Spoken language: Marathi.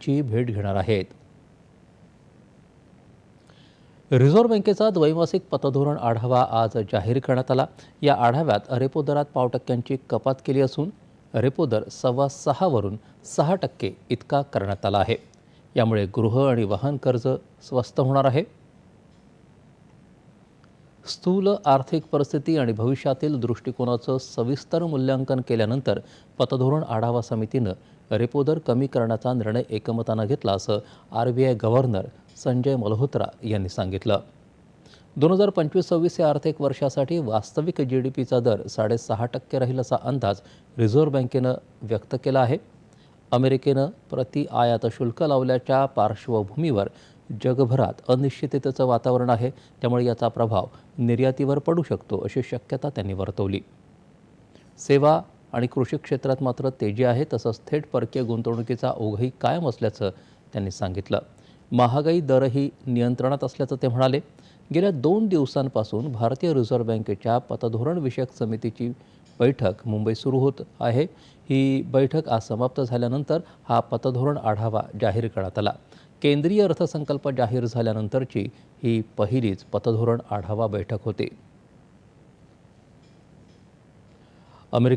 ची भेट घेणार आहेत. रिझर्व्ह बँकेचा द्वैमासिक पतधोरण आढावा आज जाहीर करण्यात आला. या आढाव्यात रेपो दरात पाव टक्क्यांची कपात केली असून रेपो दर सव्वा सहावरून सहा टक्के इतका करण्यात आला आहे. यामुळे गृह आणि वाहन कर्ज स्वस्त होणार आहे. स्थूल आर्थिक परिस्थिती आणि भविष्यातील दृष्टिकोनाचं सविस्तर मूल्यांकन केल्यानंतर पतधोरण आढावा समितीनं रेपो दर कमी करण्याचा निर्णय एकमतानं घेतला असं R B I governor Sanjay Malhotra यांनी सांगितलं. दोन हजार पंचवीस सव्वीस या आर्थिक वर्षासाठी वास्तविक जी डी पीचा दर साडेसहा टक्के राहील असा अंदाज रिझर्व्ह बँकेनं व्यक्त केला आहे. अमेरिकेनं प्रति आयात शुल्क लावल्याच्या पार्श्वभूमीवर जगभरात अनिश्चिततेचं वातावरण आहे त्यामुळे याचा प्रभाव निर्यातीवर पडू शकतो अशी शक्यता त्यांनी वर्तवली. सेवा आणि कृषी क्षेत्रात मात्र तेजी आहे तसंच थेट परकीय गुंतवणुकीचा ओघही कायम असल्याचं त्यांनी सांगितलं. महागाई दरही नियंत्रणात असल्याचं ते म्हणाले. गेल्या दोन दिवसांपासून भारतीय रिझर्व्ह बँकेच्या पतधोरणविषयक समितीची बैठक मुंबई सुरू होत आहे. ही बैठक आज समाप्त झाल्यानंतर हा पतधोरण आढावा जाहीर करण्यात आला. केंद्रीय अर्थसंकल्प जाहीर झाल्यानंतरची ही पहिलीच पतधोरण आढावा बैठक होती.